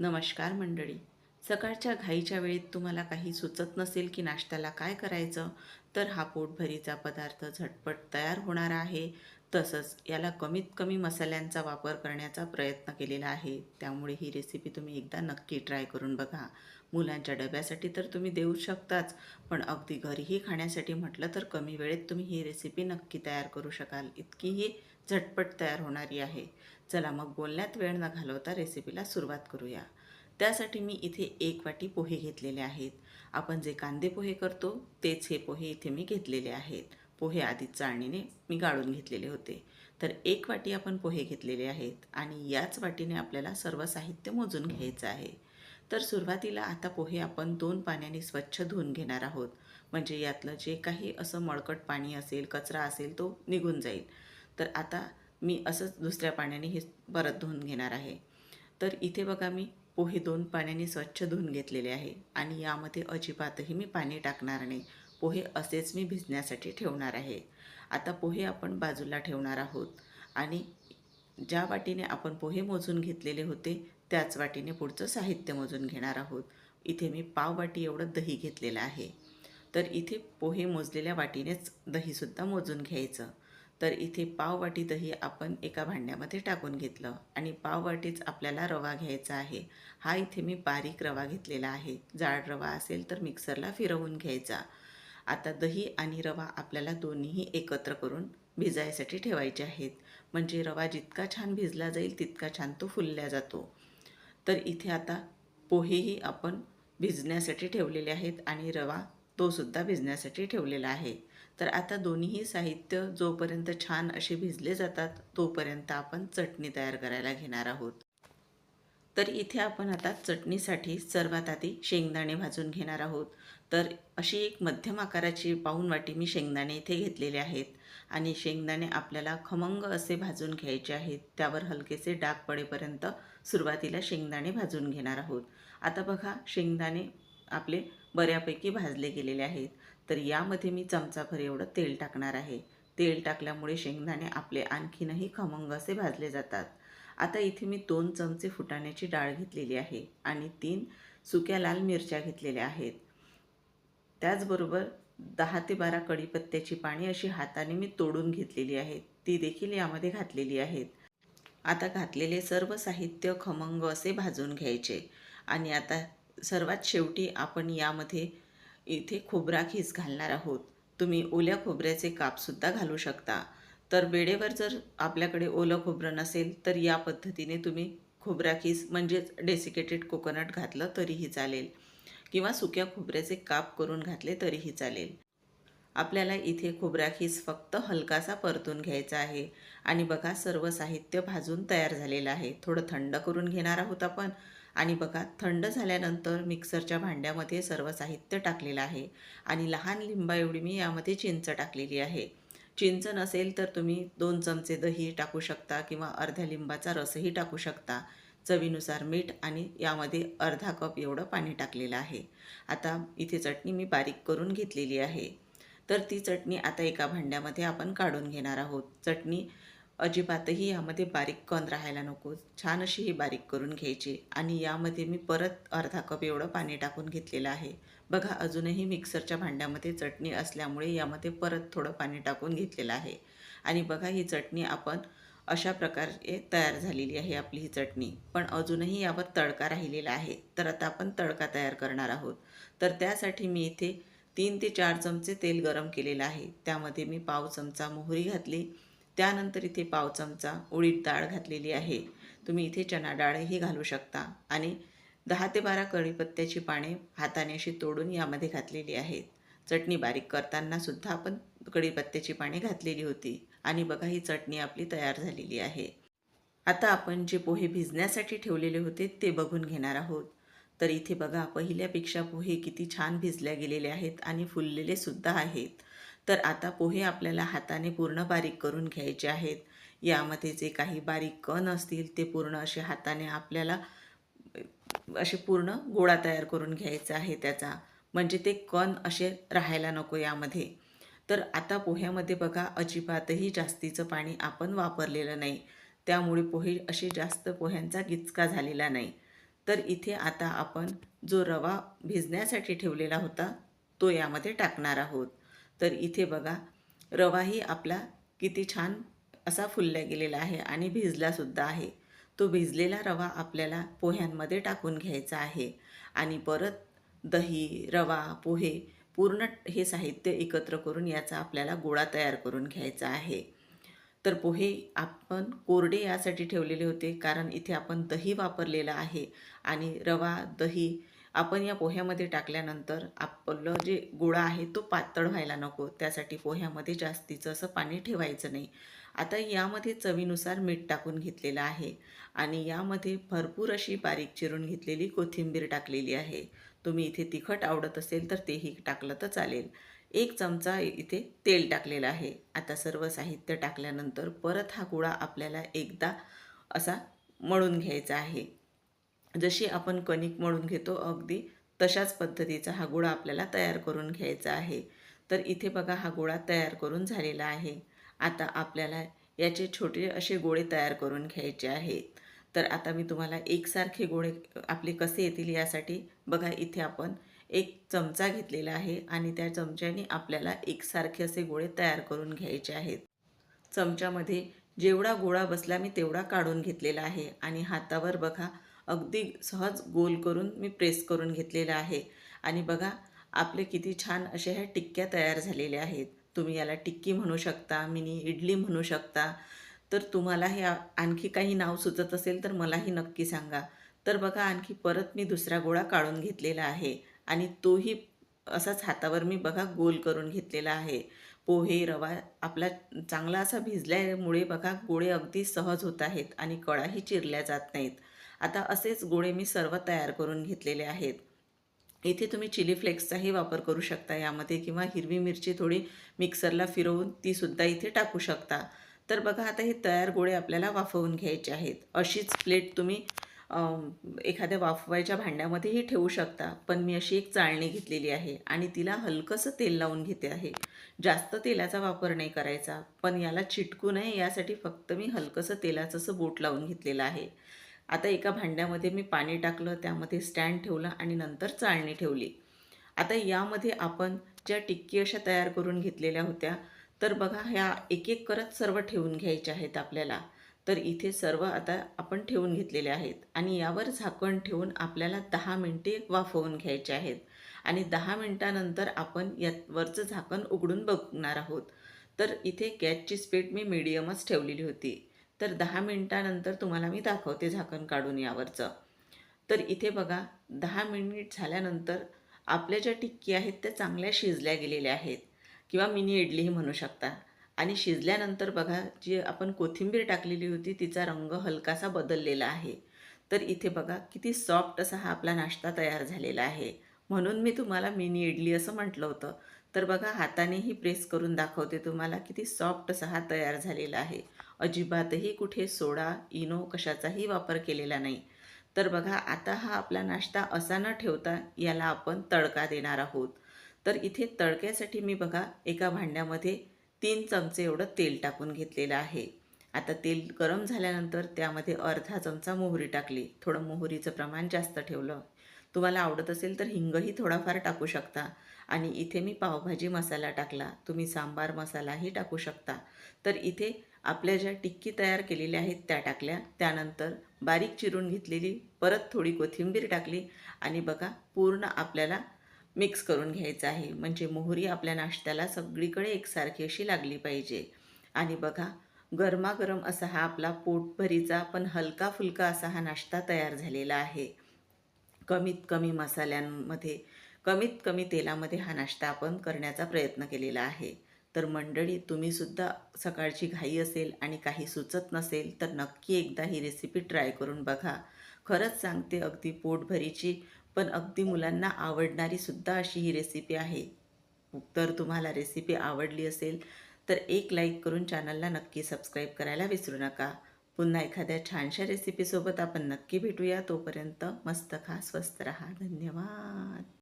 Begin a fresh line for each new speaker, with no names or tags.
नमस्कार मंडळी. सकाळच्या घाईच्या वेळेत तुम्हाला काही सुचत नसेल की नाश्त्याला काय करायचं तर हा पोटभरीचा पदार्थ झटपट तयार होणार आहे. तसंच याला कमीत कमी मसाल्यांचा वापर करण्याचा प्रयत्न केलेला आहे. त्यामुळे ही रेसिपी तुम्ही एकदा नक्की ट्राय करून बघा. मुलांच्या डब्यासाठी तर तुम्ही देऊ शकताच पण अगदी घरीही खाण्यासाठी म्हटलं तर कमी वेळेत तुम्ही ही रेसिपी नक्की तयार करू शकाल. इतकी ही झटपट तयार होणारी आहे. चला मग बोलण्यात वेळ न घालवता रेसिपीला सुरुवात करूया. त्यासाठी मी इथे एक वाटी पोहे घेतलेले आहेत. आपण जे कांदे पोहे करतो तेच हे पोहे इथे मी घेतलेले आहेत. पोहे आधीच चाळणीने मी गाळून घेतलेले होते. तर एक वाटी आपण पोहे घेतलेले आहेत आणि याच वाटीने आपल्याला सर्व साहित्य मोजून घ्यायचं आहे. तर सुरुवातीला आता पोहे आपण दोन पाण्याने स्वच्छ धुवून घेणार आहोत. म्हणजे यातलं जे काही असं मळकट पाणी असेल कचरा असेल तो निघून जाईल. तर आता मी असंच दुसऱ्या पाण्याने हे परत धुवून घेणार आहे. तर इथे बघा मी पोहे दोन पाण्याने स्वच्छ धुवून घेतलेले आहे आणि यामध्ये अजिबातही मी पाणी टाकणार नाही. पोहे असेच मी भिजण्यासाठी ठेवणार आहे. आता पोहे आपण बाजूला ठेवणार आहोत आणि ज्या वाटीने आपण पोहे मोजून घेतलेले होते त्याच वाटीने पुढचं साहित्य मोजून घेणार आहोत. इथे मी पाव वाटी एवढं दही घेतलेलं आहे. तर इथे पोहे मोजलेल्या वाटीनेच दहीसुद्धा मोजून घ्यायचं. तर इथे पाववाटी दही आपण एका भांड्यामध्ये टाकून घेतलं आणि पाववाटीच आपल्याला रवा घ्यायचा आहे. हा इथे मी बारीक रवा घेतलेला आहे. जाड रवा असेल तर मिक्सरला फिरवून घ्यायचा. आता दही आणि रवा आपल्याला दोन्हीही एकत्र करून भिजायसाठी ठेवायचे आहेत. म्हणजे रवा जितका छान भिजला जाईल तितका छान तो फुलल्या जातो. तर इथे आता पोहेही आपण भिजण्यासाठी ठेवलेले आहेत आणि रवा तो सुद्धा भिजण्यासाठी ठेवलेला आहे. तर आता दोन्हीही साहित्य जोपर्यंत छान असे भिजले जातात तोपर्यंत आपण चटणी तयार करायला घेणार आहोत. तर इथे आपण आता चटणीसाठी सर्वात आधी शेंगदाणे भाजून घेणार आहोत. तर अशी एक मध्यम आकाराची पाऊन वाटी मी शेंगदाणे इथे घेतलेले आहेत आणि शेंगदाणे आपल्याला खमंग असे भाजून घ्यायचे आहेत. त्यावर हलकेसे डाग पडेपर्यंत सुरुवातीला शेंगदाणे भाजून घेणार आहोत. आता बघा शेंगदाणे आपले बऱ्यापैकी भाजले गेलेले आहेत. तर यामध्ये मी चमचाभर एवढं तेल टाकणार आहे. तेल टाकल्यामुळे शेंगदाणे आपले आणखीनही खमंग असे भाजले जातात. आता इथे मी दोन चमचे फुटाण्याची डाळ घेतलेली आहे आणि तीन सुक्या लाल मिरच्या घेतलेल्या आहेत. त्याचबरोबर दहा ते बारा कढीपत्त्याची पाणी अशी हाताने मी तोडून घेतलेली आहेत. ती देखील यामध्ये घातलेली आहेत. आता घातलेले सर्व साहित्य खमंग असे भाजून घ्यायचे आणि आता सर्वात शेवटी आपण यामध्ये इथे खोबरा खीस घालणार आहोत. तुम्ही ओल्या खोबऱ्याचे कापसुद्धा घालू शकता. तर वेळेवर जर आपल्याकडे ओलं खोबरं नसेल तर या पद्धतीने तुम्ही खोबरा खीस म्हणजेच डेसिकेटेड कोकोनट घातलं तरीही चालेल. किंवा सुक्या खोबऱ्याचे काप करून घातले तरीही चालेल. आपल्याला इथे खोबरा खीस फक्त हलकासा परतून घ्यायचा आहे. आणि बघा सर्व साहित्य भाजून तयार झालेलं आहे. थोडं थंड करून घेणार आहोत आपण. आणि बघा थंड झाल्यानंतर मिक्सरच्या भांड्यामध्ये सर्व साहित्य टाकलेलं आहे आणि लहान लिंबा एवढी मी यामध्ये चिंच टाकलेली आहे. चिंच नसेल तर तुम्ही दोन चमचे दही टाकू शकता किंवा अर्ध्या लिंबाचा रसही टाकू शकता. चवीनुसार मीठ आणि यामध्ये अर्धा कप एवढं पाणी टाकलेलं आहे. आता इथे चटणी मी बारीक करून घेतलेली आहे. तर ती चटणी आता एका भांड्यामध्ये आपण काढून घेणार आहोत. चटणी अजिबातही यामध्ये बारीक कण राहायला नको. छान अशी ही बारीक करून घ्यायची. आणि यामध्ये मी परत अर्धा कप एवढं पाणी टाकून घेतलेलं आहे. बघा अजूनही मिक्सरच्या भांड्यामध्ये चटणी असल्यामुळे यामध्ये परत थोडं पाणी टाकून घेतलेलं आहे. आणि बघा ही चटणी आपण अशा प्रकारे तयार झालेली आहे आपली ही चटणी. पण अजूनही यावर तडका राहिलेला आहे. तर आता आपण तडका तयार करणार आहोत. तर त्यासाठी मी इथे तीन ते चार चमचे तेल गरम केलेलं आहे. त्यामध्ये मी पाव चमचा मोहरी घातली. त्यानंतर इथे पाव चमचा उडीद डाळ घातलेली आहे. तुम्ही इथे चणा डाळही घालू शकता. आणि दहा ते बारा कढीपत्त्याची पाने हाताने अशी तोडून यामध्ये घातलेली आहेत. चटणी बारीक करताना सुद्धा आपण कढीपत्त्याची पाने घातलेली होती. आणि बघा ही चटणी आपली तयार झालेली आहे. आता आपण जे पोहे भिजण्यासाठी ठेवलेले होते ते बघून घेणार आहोत. तर इथे बघा पहिल्यापेक्षा पोहे किती छान भिजल्या गेलेले आहेत आणि फुललेले सुद्धा आहेत. तर आता पोहे आपल्याला हाताने पूर्ण बारीक करून घ्यायचे आहेत. यामध्ये जे काही बारीक कण असतील ते पूर्ण असे हाताने आपल्याला असे पूर्ण गोळा तयार करून घ्यायचा आहे त्याचा. म्हणजे ते कण असे राहायला नको यामध्ये. तर आता पोह्यामध्ये बघा अजिबातही जास्तीचं पाणी आपण वापरलेलं नाही. त्यामुळे पोहे असे जास्त पोह्यांचा गिचका झालेला नाही. तर इथे आता आपण जो रवा भिजण्यासाठी ठेवलेला होता तो यामध्ये टाकणार आहोत. तर इथे बघा रवाही आपला किती छान असा फुलला गेलेला आहे आणि भिजलासुद्धा आहे. तो भिजलेला रवा आपल्याला पोह्यांमध्ये टाकून घ्यायचा आहे. आणि परत दही रवा पोहे पूर्ण हे साहित्य एकत्र करून याचा आपल्याला गोळा तयार करून घ्यायचा आहे. तर पोहे आपण कोरडे यासाठी ठेवलेले होते कारण इथे आपण दही वापरलेलं आहे. आणि रवा दही आपण या पोह्यामध्ये टाकल्यानंतर आपलं जे गोळा आहे तो पातळ व्हायला नको. त्यासाठी पोह्यामध्ये जास्तीचं असं पाणी ठेवायचं नाही. आता यामध्ये चवीनुसार मीठ टाकून घेतलेलं आहे आणि यामध्ये भरपूर अशी बारीक चिरून घेतलेली कोथिंबीर टाकलेली आहे. तुम्ही इथे तिखट आवडत असेल तर तेही टाकलं तर चालेल. एक चमचा इथे तेल टाकलेलं आहे. आता सर्व साहित्य टाकल्यानंतर परत हा गोळा आपल्याला एकदा असा मळून घ्यायचा आहे. जशी आपण कणिक मळून घेतो अगदी तशाच पद्धतीचा हा गोळा आपल्याला तयार करून घ्यायचा आहे. तर इथे बघा हा गोळा तयार करून झालेला आहे. आता आपल्याला याचे छोटे असे गोळे तयार करून घ्यायचे आहेत. तर आता मी तुम्हाला एकसारखे गोळे आपले कसे येतील यासाठी बघा इथे आपण एक चमचा घेतलेला आहे आणि त्या चमच्याने आपल्याला एकसारखे असे गोळे तयार करून घ्यायचे आहेत. चमच्यामध्ये जेवढा गोळा बसला मी तेवढा काढून घेतलेला आहे आणि हातावर बघा अगदी सहज गोल करून मी प्रेस करून घेतलेला आहे. आणि बघा आपले किती छान अशा ह्या टिक्क्या तयार झालेल्या आहेत. तुम्ही याला टिक्की म्हणू शकता मिनी इडली म्हणू शकता. तर तुम्हाला हे आणखी काही नाव सुचत असेल तर मलाही नक्की सांगा. तर बघा आणखी परत मी दुसरा गोळा काढून घेतलेला आहे. आणि तोही असाच हातावर मी बघा गोल करून घेतलेला आहे. पोहे रवा आपला चांगला असा भिजल्यामुळे बघा गोळे अगदी सहज होत आहेत आणि कळाही चिरल्या जात नाहीत. आता असेच गोळे मी सर्व तयार करून घेतलेले आहेत. इथे तुम्ही चिली फ्लेक्सचाही वापर करू शकता यामध्ये किंवा हिरवी मिरची थोडी मिक्सरला फिरवून तीसुद्धा इथे टाकू शकता. तर बघा आता हे तयार गोळे आपल्याला वाफवून घ्यायचे आहेत. अशीच प्लेट तुम्ही एखाद्या वाफवायच्या भांड्यामध्येही ठेवू शकता. पण मी अशी एक चाळणी घेतलेली आहे आणि तिला हलकंसं तेल लावून घेते आहे. जास्त तेलाचा वापर नाही करायचा पण याला चिटकू नये यासाठी फक्त मी हलकंसं तेलाचं असं बोट लावून घेतलेलं आहे. आता एका भांड्यामध्ये मी पाणी टाकलं त्यामध्ये स्टँड ठेवलं आणि नंतर चाळणी ठेवली. आता यामध्ये आपण ज्या टिक्की अशा तयार करून घेतलेल्या होत्या तर बघा ह्या एक एक करत सर्व ठेवून घ्यायच्या आहेत आपल्याला. तर इथे सर्व आता आपण ठेवून घेतलेले आहेत आणि यावर झाकण ठेवून आपल्याला दहा मिनटे वाफवून घ्यायचे आहेत. आणि दहा मिनटानंतर आपण यावरचं झाकण उघडून बघणार आहोत. तर इथे गॅसची स्पीड मी मिडियमच ठेवलेली होती. तर दहा मिनटानंतर तुम्हाला मी दाखवते झाकण काढून यावरचं. तर इथे बघा दहा मिनिट झाल्यानंतर आपल्या ज्या टिक्की आहेत त्या चांगल्या शिजल्या गेलेल्या आहेत. किंवा मिनी इडलीही म्हणू शकता. आणि शिजल्यानंतर बघा जी आपण कोथिंबीर टाकलेली होती तिचा रंग हलकासा बदललेला आहे. तर इथे बघा किती सॉफ्ट असा हा आपला नाश्ता तयार झालेला आहे. म्हणून मी तुम्हाला मिनी इडली असं म्हटलं होतं. तर बघा हातानेही प्रेस करून दाखवते तुम्हाला किती सॉफ्ट असा हा तयार झालेला आहे. अजिबातही कुठे सोडा इनो कशाचाही वापर केलेला नाही. तर बघा आता हा आपला नाश्ता असा न ठेवता याला आपण तडका देणार आहोत. तर इथे तडक्यासाठी मी बघा एका भांड्यामध्ये तीन चमचे एवढं तेल टाकून घेतलेलं आहे. आता तेल गरम झाल्यानंतर त्यामध्ये अर्धा चमचा मोहरी टाकली. थोडं मोहरीचं प्रमाण जास्त ठेवलं. तुम्हाला आवडत असेल तर हिंगही थोडाफार टाकू शकता. आणि इथे मी पावभाजी मसाला टाकला. तुम्ही सांबार मसालाही टाकू शकता. तर इथे आपल्या ज्या टिक्की तयार केलेल्या आहेत त्या टाकल्या. त्यानंतर बारीक चिरून घेतलेली परत थोडी कोथिंबीर टाकली आणि बघा पूर्ण आपल्याला मिक्स करून घ्यायचं आहे. म्हणजे मोहरी आपल्या नाश्त्याला सगळीकडे एकसारखी अशी लागली पाहिजे. आणि बघा गरमागरम असा हा आपला पोटभरीचा पण हलका फुलका असा हा नाश्ता तयार झालेला आहे. कमीत कमी मसाल्यांमध्ये कमीत कमी तेलामध्ये हा नाश्ता आपण करण्याचा प्रयत्न केलेला आहे. तर मंडळी तुम्हीसुद्धा सकाळची घाई असेल आणि काही सुचत नसेल तर नक्की एकदा ही रेसिपी ट्राय करून बघा. खरंच सांगते अगदी पोटभरीची पण अगदी मुलांना आवडणारी सुद्धा अशी ही रेसिपी आहे. तर तुम्हाला रेसिपी आवडली असेल तर एक लाईक करून चॅनलला नक्की सबस्क्राईब करायला विसरू नका. पुन्हा एखाद्या छानशा रेसिपीसोबत आपण नक्की भेटूया. तोपर्यंत मस्त खा स्वस्त रहा. धन्यवाद.